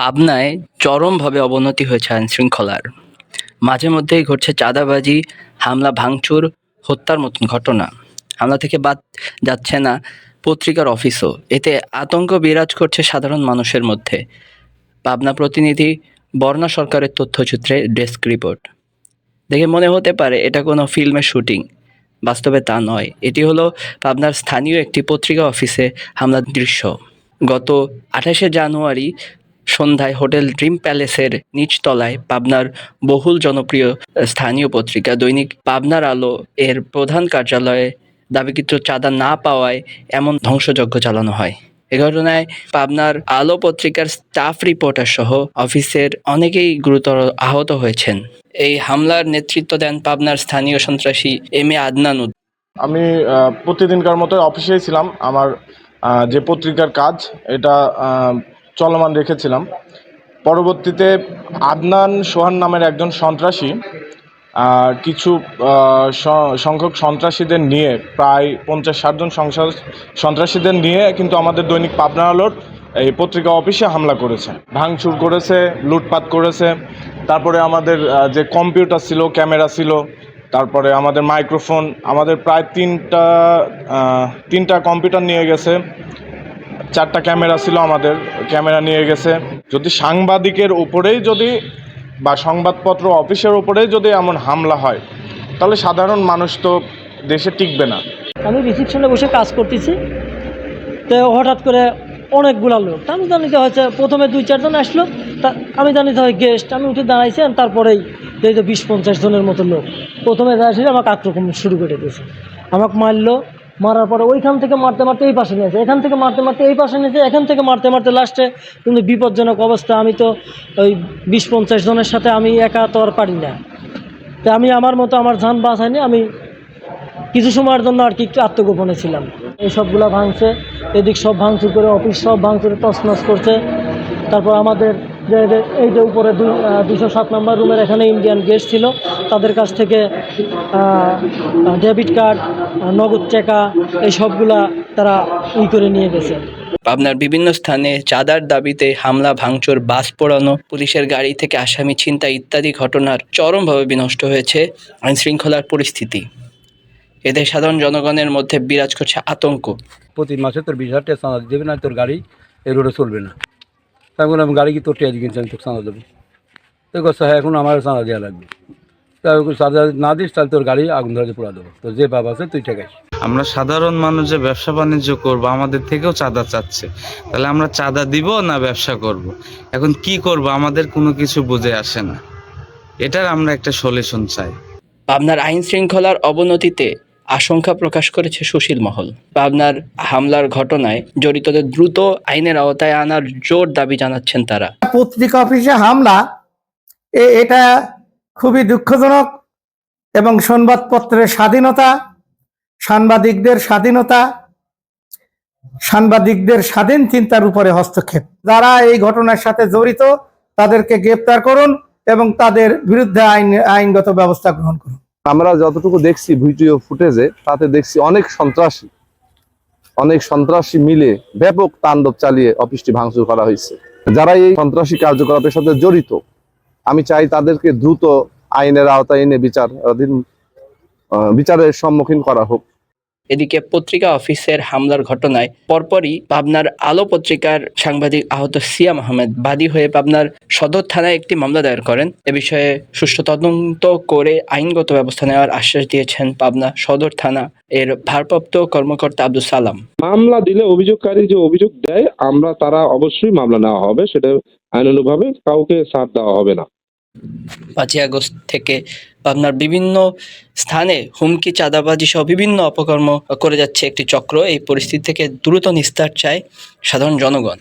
পাবনায় চরমভাবে অবনতি হয়েছে আইন শৃঙ্খলার মাঝে মধ্যেই ঘটছে চাঁদাবাজি, হামলা, ভাঙচুর, হত্যার মতন ঘটনা। হামলা থেকে বাদ যাচ্ছে না পত্রিকার অফিসও। এতে আতঙ্ক বিরাজ করছে সাধারণ মানুষের মধ্যে। পাবনা প্রতিনিধি বর্ণা সরকারের তথ্যচিত্রে ডেস্ক রিপোর্ট। দেখে মনে হতে পারে এটা কোনো ফিল্মের শুটিং। বাস্তবে তা নয়। এটি হলো পাবনার স্থানীয় একটি পত্রিকা অফিসে হামলার দৃশ্য। গত আঠাশে জানুয়ারি সন্ধ্যায় হোটেল ড্রিম প্যালেসের নিচতলায় পাবনার বহুল জনপ্রিয় স্থানীয় পত্রিকা দৈনিক পাবনার আলো এর প্রধান কার্যালয়ে দাবিকৃত চাঁদা না পাওয়ায় এমন ধ্বংসযজ্ঞ চালানো হয়। এ ঘটনায় পাবনার আলো পত্রিকার স্টাফ রিপোর্টার সহ অফিসের অনেকেই গুরুতর আহত হয়েছেন। এই হামলার নেতৃত্ব দেন পাবনার স্থানীয় সন্ত্রাসী এম এ আদনান আমি প্রতিদিনকার মতো অফিসেই ছিলাম। আমার যে পত্রিকার কাজ, এটা চলমান রেখেছিলাম। পরবর্তীতে আদনান সোহান নামের একজন সন্ত্রাসী কিছু সংখ্যক সন্ত্রাসীদের নিয়ে, প্রায় পঞ্চাশ ষাটজন সন্ত্রাসীদের নিয়ে কিন্তু আমাদের দৈনিক পাবনা আলোর এই পত্রিকা অফিসে হামলা করেছে। ভাঙচুর করেছে, লুটপাট করেছে। তারপরে আমাদের যে কম্পিউটার ছিল, ক্যামেরা ছিল, তারপরে আমাদের মাইক্রোফোন, আমাদের প্রায় তিনটা তিনটা কম্পিউটার নিয়ে গেছে। চারটা ক্যামেরা ছিল আমাদের, ক্যামেরা নিয়ে গেছে। যদি সাংবাদিকের উপরেই যদি বা সংবাদপত্র অফিসের উপরেই যদি এমন হামলা হয়, তাহলে সাধারণ মানুষ তো দেশে টিকবে না। আমি রিসিপশনে বসে কাজ করতেছি। তো হঠাৎ করে অনেকগুলা লোক আমি জানি যে হচ্ছে প্রথমে দুই, চারজন আসলো। তা আমি জানি যে হয় গেস্ট আমি উঠে দাঁড়াইছি তারপরেই এই বিশ, পঞ্চাশ জনের মতো লোক। প্রথমে যা আমাকে আক্রমণ শুরু করে দিয়েছে। আমাকে মারলো মারার পরে ওইখান থেকে মারতে মারতে এই পাশে নিয়েছে। এখান থেকে মারতে মারতে এই পাশে নিয়েছে, এখান থেকে মারতে মারতে লাস্টে কিন্তু বিপজ্জনক অবস্থা। আমি তো ওই বিশ পঞ্চাশ জনের সাথে আমি একা তো আর পারি না। তো আমি আমার মতো আমার যান বাঁচাইনি আমি কিছু সময়ের জন্য আর কি একটু আত্মগোপনে ছিলাম। এই সবগুলো ভাঙছে, এদিক সব ভাঙচুর করে, অফিস সব ভাঙচুরে, তছনছ করছে। তারপর আমাদের যে এই যে উপরে দুশো সাত নম্বর রুমের এখানে ইন্ডিয়ান গেস্ট ছিল তাদের কাছ থেকে ডেবিট কার্ড নগদ টাকা এই সবগুলা তারা ই করে নিয়ে গেছে। পাবনার বিভিন্ন স্থানে চাঁদার দাবিতে হামলা ভাঙচুর বাস পোড়ানো পুলিশের গাড়ি থেকে আসামি ছিনতাই ইত্যাদি ঘটনার চরমভাবে বিনষ্ট হয়েছে আইন শৃঙ্খলার পরিস্থিতি। এদের সাধারণ জনগণের মধ্যে বিরাজ করছে আতঙ্ক। প্রতি মাসে তোর বিশ হাজার টাকা চাঁদা দেবে না তোর গাড়ি এই রোডে চলবে না। তাই বললাম গাড়ি কি তোর টিয়া কিনছে আমি তোকে চাঁদা দেবো। তো কথা হ্যাঁ এখন আমার চাঁদা দেওয়া লাগবে। চাঁদা না দিস তাহলে তোর গাড়ি আগুন ধরে পোড়া দেবো। তো যে বাবা আছে তুই ঠেকাইস। আমরা সাধারণ মানুষ যে ব্যবসা বাণিজ্য করব আমাদের থেকেও চাঁদা চাচ্ছে। তাহলে আমরা চাঁদা দিব না ব্যবসা করব। এখন কি করব? আমাদের কোনো কিছু বুঝে আসে না। এটার আমরা একটা সলিউশন চাই। পাবনার আইন শৃঙ্খলার অবনতিতে আশঙ্কা প্রকাশ করেছে সুশীল মহল। পাবনার হামলার ঘটনায় জড়িতদের দ্রুত আইনের আওতায় আনার জোর দাবি জানাচ্ছেন তারা। পত্রিকা অফিসে হামলা এটা খুবই দুঃখজনক এবং সংবাদপত্রের স্বাধীনতা, সাংবাদিকদের স্বাধীনতা, সাংবাদিকদের স্বাধীন চিন্তার উপরে হস্তক্ষেপ। যারা এই ঘটনার সাথে জড়িত, তাদেরকে গ্রেপ্তার করুন এবং তাদের বিরুদ্ধে আইন, আইনগত ব্যবস্থা গ্রহণ করুন। আমরা যতটুকু দেখছি ভিডিও ফুটেজে, তাতে দেখছি অনেক সন্ত্রাসী। অনেক সন্ত্রাসী মিলে ব্যাপক তাণ্ডব চালিয়ে অফিসটি ভাঙচুর করা হয়েছে। যারা এই সন্ত্রাসী কার্যকলাপের সাথে জড়িত, আমি চাই তাদেরকে দ্রুত আইনের আওতায় এনে বিচার বিচারের সম্মুখীন করা হোক। এদিকে পত্রিকা অফিসের হামলার ঘটনায় পরপরই পাবনার আলো পত্রিকার সাংবাদিক আহত সিয়াম আহমেদ বাদী হয়ে পাবনার সদর থানায় একটি মামলা দায়ের করেন। এ বিষয়ে সুষ্ঠু তদন্ত করে আইনগত ব্যবস্থা নেওয়ার আশ্বাস দিয়েছেন পাবনা সদর থানা এর ভারপ্রাপ্ত কর্মকর্তা আব্দুল সালাম। মামলা দিলে অভিযোগকারী যে অভিযোগ দেয়, আমরা তারা অবশ্যই মামলা নেওয়া হবে, সেটা আইনানুভাবে কাউকে ছাড় দেওয়া হবে না। পাঁচই আগস্ট থেকে পাবনার বিভিন্ন স্থানে হুমকি, চাঁদাবাজি সহ বিভিন্ন অপকর্ম করে যাচ্ছে একটি চক্র। এই পরিস্থিতি থেকে দ্রুত নিস্তার চায় সাধারণ জনগণ।